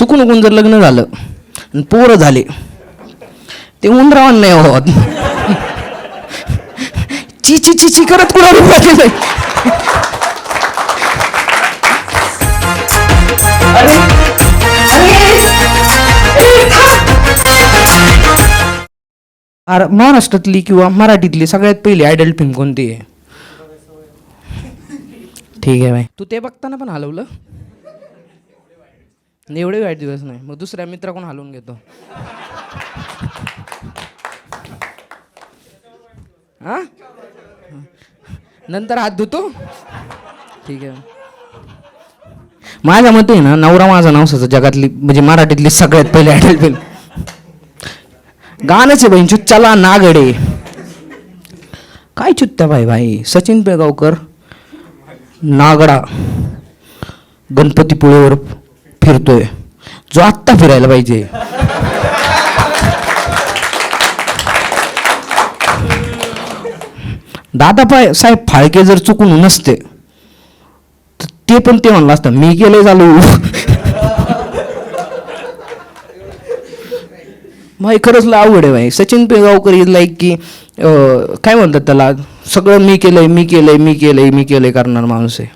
चुकून चुकून जर लग्न झालं आणि पोरं झाले ते उंदरावान नाही होत. ची ची ची ची करत कुणाला पाहिजे नाही. अरे अरे महाराष्ट्रातली किंवा मराठीतली सगळ्यात पहिली आयडल फिल्म कोणती आहे? ठीक आहे बाई. तू ते बघताना पण हलवलं? नाही, एवढे वाईट दिवस नाही. मग दुसऱ्या मित्राकडून हलवून घेतो. हा? नंतर हात धुतो? ठीक आहे. माझ्या मते ना नवरा माझा नवसाचं जगातली म्हणजे मराठीतली सगळ्यात पहिली आयडल फिल्म गाणंच आहे बहीण चला नागडे. काय चुत्त्या भाई भाई सचिन पेगावकर नागडा. गणपतीपुळेवर फिरतोय. जो आत्ता फिरायला पाहिजे. दादापाय साहेब फाळके जर चुकून नसते तर ते पण ते म्हणलं असतं मी गेले झालो. भाई खरंच लय अवघड आहे भाई. सचिन पेगावकर इज लाईक की काय म्हणतात त्याला सगळं मी केलंय मी केलंय मी केलंय मी केलंय करणार माणूस आहे.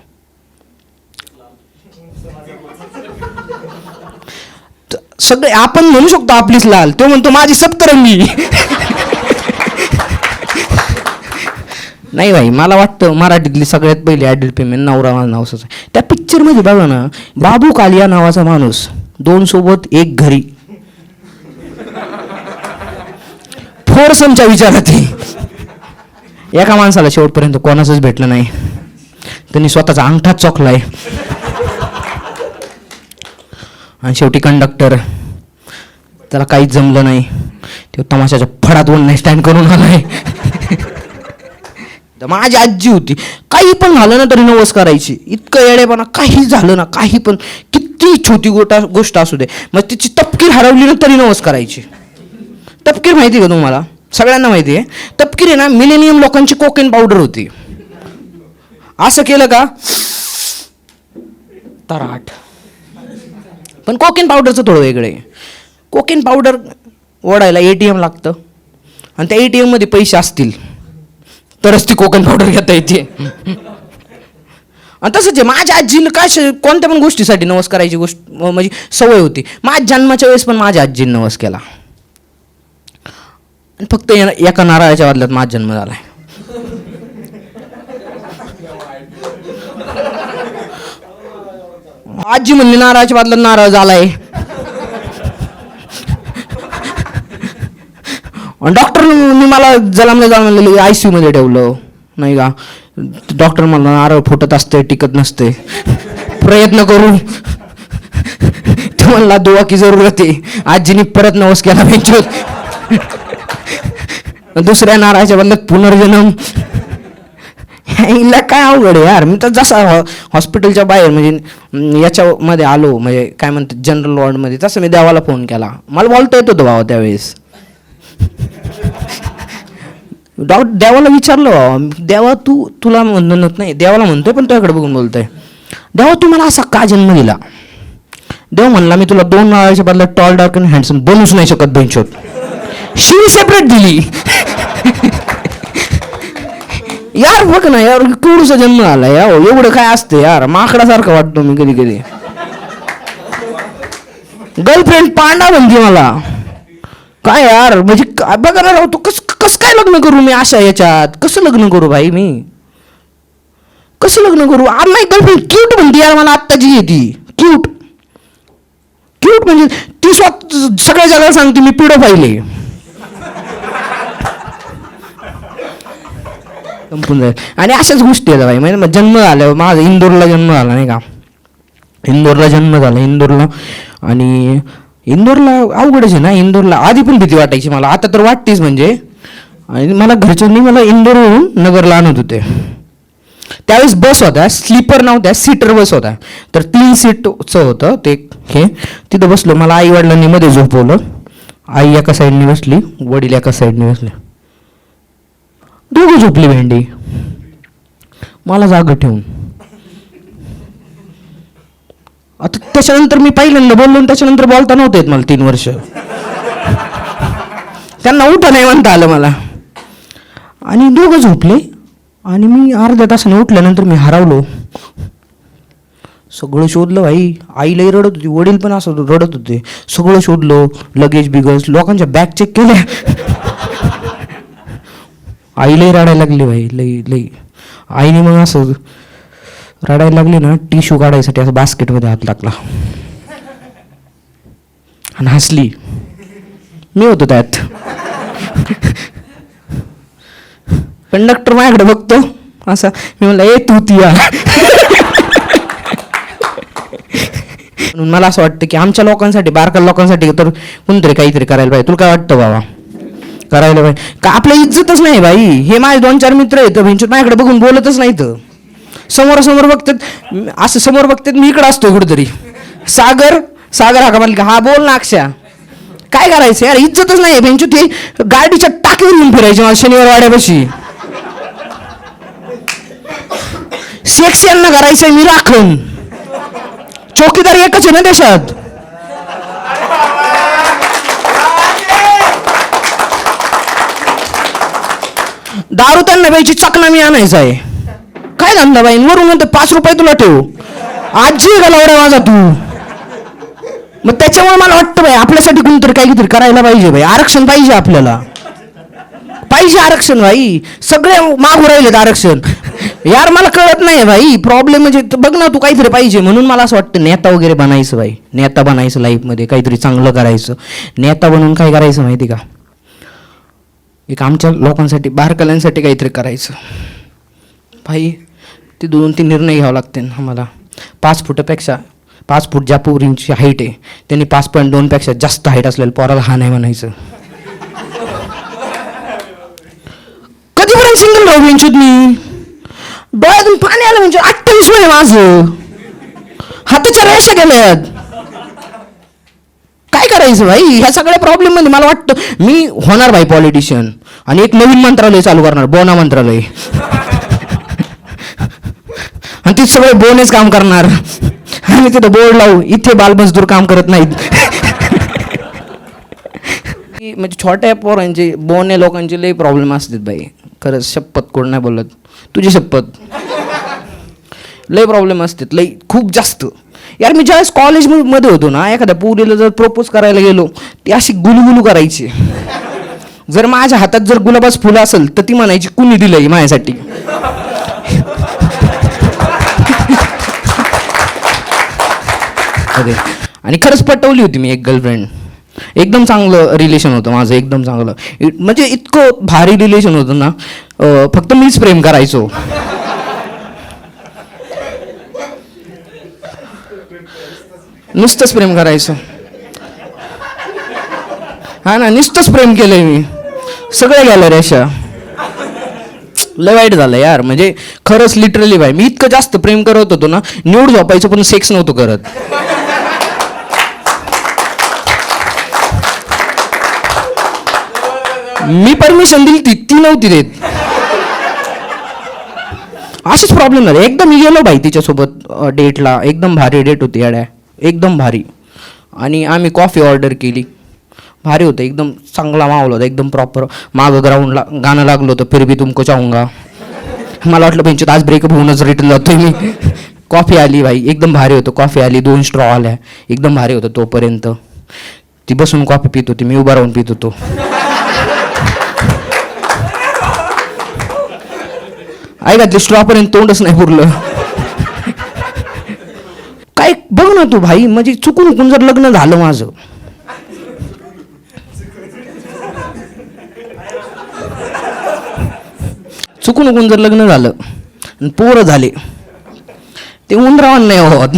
सगळे आपण म्हणू शकतो आपलीच लाल. तो म्हणतो माझी सप्तरंगी नाही भाई मला वाटतं मराठीतली सगळ्यात पहिली ॲडल पेमेंट नवरा माझा त्या पिक्चरमध्ये बघा ना बाबू कालिया नावाचा माणूस दोन सोबत एक घरी. फोरसमच्या विचारात एका माणसाला शेवटपर्यंत कोणाचंच भेटलं नाही. त्यांनी स्वतःचा अंगठाच चोखलाय. आणि शेवटी कंडक्टर त्याला काहीच जमलं नाही. ते तमाशाच्या फडात वन नाही स्टँड करून आलाय. तर माझी आजी होती. काही पण झालं ना तरी नवस करायची. इतकं येडेपणा. काही झालं ना काही पण. किती छोटी गोटा गोष्ट असू दे. मग तिची तपकीर हरवली ना तरी नवस करायची. तपकीर माहिती का तुम्हाला? सगळ्यांना माहिती आहे. तपकीर आहे ना मिलेनियम लोकांची कोकेन पावडर होती. असं केलं का? तराट. पण कोकेन पावडरचं थोडं वेगळं आहे. कोकेन पावडर ओढायला ए टी एम लागतं. आणि त्या ए टी एममध्ये पैसे असतील. तरच ती कोकण पावडर घेता येते. आणि तसंच आहे माझ्या आजीला काय कोणत्या पण गोष्टीसाठी नवस करायची गोष्ट म्हणजे सवय होती. माझ्या जन्माच्या वेळेस पण माझ्या आजीने नवस केला. आणि फक्त या- एका नारळाच्या बदल्यात माझा जन्म झालाय. आजी म्हणली नारळाच्या बादला नारळ झालाय. डॉक्टर मी मला जलामला जाऊन आय सी मध्ये ठेवलं. नाही का? डॉक्टर मला नारळ फुटत असते टिकत नसते प्रयत्न करून. ते म्हणला दुवा की जरूरत आहे. आजीने परत नवस केला दुसऱ्या नारळाच्या बदल्यात पुनर्जन्म. हिला काय अवघड आहे यार. मी तर जसा हो- हॉस्पिटलच्या बाहेर म्हणजे याच्यामध्ये आलो म्हणजे काय म्हणतात जनरल वॉर्डमध्ये तसं मी देवाला फोन केला. मला बोलता येत होतं भावा त्यावेळेस. डॉ देवाला विचारलं भावा देवा तू तुला म्हणत नाही देवाला म्हणतोय पण तुझ्याकडे बघून बोलतोय. देवा तू मला असा का जन्म दिला? देव म्हणला मी तुला दोन नाळाच्या बदल्यात टॉल डार्क आणि हँडसम बनूच नाही शकत बेंचोत शिवी सेपरेट दिली. यार बघ ना यार केवढूसा जन्म आला या एवढं काय असतं यार? माकडासारखं वाटतो मी कधी कधी. गर्लफ्रेंड पांडा म्हणते मला. काय यार? म्हणजे काय बघा ना राव तू कस कसं काय लग्न करू मी अशा याच्यात? कसं लग्न करू भाई मी? कसं लग्न करू? आर नाही गर्लफ्रेंड क्यूट म्हणते यार मला आत्ताची येते क्यूट क्यूट म्हणजे ती स्वतः सगळ्या जगाला सांगते मी पिढं पाहिले संपून जाईल. आणि अशाच गोष्टी आहेत भाई म्हणजे मग जन्म झाल्यावर माझा इंदोरला जन्म झाला नाही का? इंदोरला जन्म झाला इंदोरला. आणि इंदोरला अवघडच आहे ना. इंदोरला आधी पण भीती वाटायची मला. आता तर वाटतेच म्हणजे. आणि मला घरच्यांनी मला इंदोरवरून नगरला आणत होते. त्यावेळेस बस होत्या. स्लीपर नव्हत्या सीटर बस होत्या. तर तीन सीटचं होतं. ते हे. तिथं बसलो. मला आई वडिलांनी मध्ये झोपवलं. आई एका साईडने बसली वडील एका साईडने बसले. दोघं झोपली भेंडी. मला जाग ठेवून. आता त्याच्यानंतर मी पहिल्यांदा बोललो त्याच्यानंतर बोलता नव्हते येत मला तीन वर्ष. त्यांना उठा नाही म्हणता आलं मला. आणि दोघं झोपले आणि मी अर्ध्या तासाने उठल्यानंतर मी हरवलो. सगळं शोधलं भाई. आईलाही रडत होती. वडील पण असं रडत होते. सगळं शोधलं. लगेज बिगज लोकांच्या बॅग चेक केल्या. आईलाही रडायला लागली भाई लई लई. आईने मग असं रडायला लागली ना टिश्यू काढायसाठी असं बास्केटमध्ये हात लागला. आणि हसली. मी होतो त्यात. कंडक्टर माझ्याकडे बघतो. असा मी म्हणलं ए तू ती म्हणून मला असं वाटतं की आमच्या लोकांसाठी बारका लोकांसाठी तर कोणतरी काहीतरी करायला पाहिजे. तुला काय वाटतं बाबा? करायला पाहिजे. का आपल्या इज्जतच नाही भाई. हे माझे दोन चार मित्र आहेत भेंचूत माझ्याकडे बघून बोलतच नाहीत. समोरासमोर बघतात असं समोर बघतात मी इकडं असतो कुठेतरी. सागर सागर हा का म्हणलं हा बोल ना अक्षा काय करायचं यार इज्जतच नाही भेंचूत हे गाडीच्या टाकीवर येऊन फिरायचे मला शनिवार वाड्यापाशी. सेक्स यांना करायचंय मी राखून चौकीदार एकच आहे ना देशात. दारू त्यांना प्यायची चकना मी आणायचा आहे. काय धंदा बाई? वरून म्हणते पाच रुपये तुला ठेव. आजी आहे माझा तू? मग त्याच्यामुळे मला वाटतं बाई आपल्यासाठी कोणतरी काहीतरी करायला पाहिजे बाई. आरक्षण पाहिजे आपल्याला. पाहिजे आरक्षण भाई सगळे मागू राहिलेत आरक्षण. यार मला कळत नाही भाई प्रॉब्लेम म्हणजे बघ ना तू काहीतरी पाहिजे. म्हणून मला असं वाटतं नेता वगैरे बनायचं भाई नेता बनायचं लाईफमध्ये काहीतरी चांगलं करायचं. नेता बनून काय करायचं माहिती का? एक आमच्या लोकांसाठी बारकल्यांसाठी काहीतरी करायचं. भाई ते दोन तीन निर्णय घ्यावे लागतील आम्हाला. पाच फुटापेक्षा पाच फूट ज्या पोरींची हाईट आहे त्यांनी पाच पॉईंट दोनपेक्षा जास्त हाईट असलेलं पोराला हा नाही म्हणायचं. कधीपर्यंत सिंगल राहू बेंचूत मी डोळ्यातून पाणी आलं म्हणजे अठ्ठावीस वय माझं. हाताच्या रेषा गेल्यात काय करायचं भाई? ह्या सगळ्या प्रॉब्लेममध्ये मला वाटतं मी होणार भाई पॉलिटिशियन आणि एक नवीन मंत्रालय चालू करणार बोना मंत्रालय. आणि ते सगळे बोनेच काम करणार. आणि तिथं बोर्ड लावू इथे बालमजदूर काम करत नाहीत. म्हणजे छोट्या पोरांचे बोने लोकांचे लई प्रॉब्लेम असतात बाई खरंच शपथ कोण नाही बोलत. तुझी शपथ. लई प्रॉब्लेम असतात. लई खूप जास्त. यार मी ज्यावेळेस कॉलेजमध्ये होतो ना एखाद्या पोरीला जर प्रपोज करायला गेलो ती अशी गुलगुलू करायची. जर माझ्या हातात जर गुलाबाच फुलं असेल तर ती म्हणायची कुणी दिलंय माझ्यासाठी? आणि खरंच पटवली होती मी एक गर्लफ्रेंड एकदम चांगलं रिलेशन होतं माझं एकदम चांगलं. म्हणजे इतकं भारी रिलेशन होतं ना फक्त मीच प्रेम करायचो. नुसतंच प्रेम करायचं. हा ना नुसतंच प्रेम केलंय मी. सगळं गेलं रे अशा. लय वाईट झालं यार म्हणजे खरंच लिटरली बाय मी इतकं जास्त प्रेम करत होतो ना न्यूड झोपायचं पण सेक्स नव्हतो करत. मी परमिशन दिली ती ती नव्हती देत. असेच प्रॉब्लेम झाले. एकदम मी गेलो बाई तिच्यासोबत डेटला एकदम भारी डेट होती याड्या. एकदम भारी. आणि आम्ही कॉफी ऑर्डर केली. भारी होतं एकदम चांगला माहोल होता एकदम प्रॉपर मागं ग्राउंडला गाणं लागलं होतं फिर भी तुमको चाहूंगा. मला वाटलं बेंचीत आज ब्रेकअप होऊनच रिटर्न जातो मी. कॉफी आली भाई एकदम भारी होतं कॉफी आली दोन स्ट्रॉ आल्या. एकदम भारी होतं तोपर्यंत. ती बसून कॉफी पित होती मी उभा राहून पित होतो. ऐका ते स्ट्रॉपर्यंत तोंडच नाही पुरलं बघ ना तू भाई म्हणजे चुकून उकून जर लग्न झालं माझं. चुकून उकून जर लग्न झालं आणि पोरं झाले ते उंदरावान नाही होत.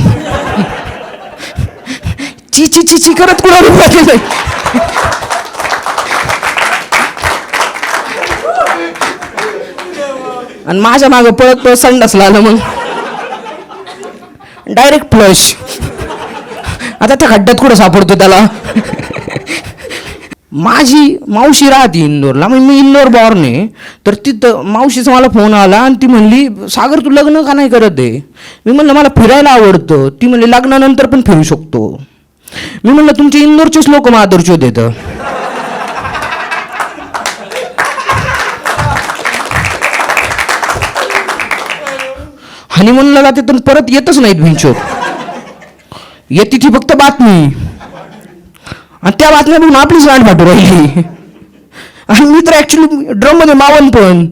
ची ची ची ची करत कुणा उभा केलंय आणि माझ्या मागं पळत पळत संडासला आलं मग. डायरेक्ट फ्लश आता त्या खड्ड्यात कुठं सापडतो त्याला? माझी मावशी राहते इंदोरला मग मी इंदोर बॉर्न आहे. तर तिथं मावशीचा मला फोन आला आणि ती म्हणली सागर तू लग्न का नाही करत आहे? मी म्हणलं मला फिरायला आवडतं. ती म्हणली लग्नानंतर पण फिरू शकतो. मी म्हणलं तुमचे इंदोरचेच लोक माधुरचे देतं हनीमूनला जाते तर परत येतच नाहीत भिंचोर येते ती फक्त बातमी. आणि त्या बातम्या बघून आपलीच गाठ फाटू राहिली. आणि मी तर ऍक्च्युली ड्रममध्ये मावन पण.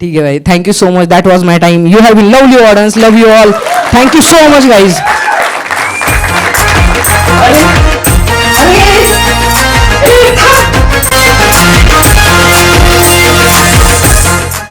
ठीक आहे भाई thank you so much that was my time you have been love you audience love you all thank you so much guys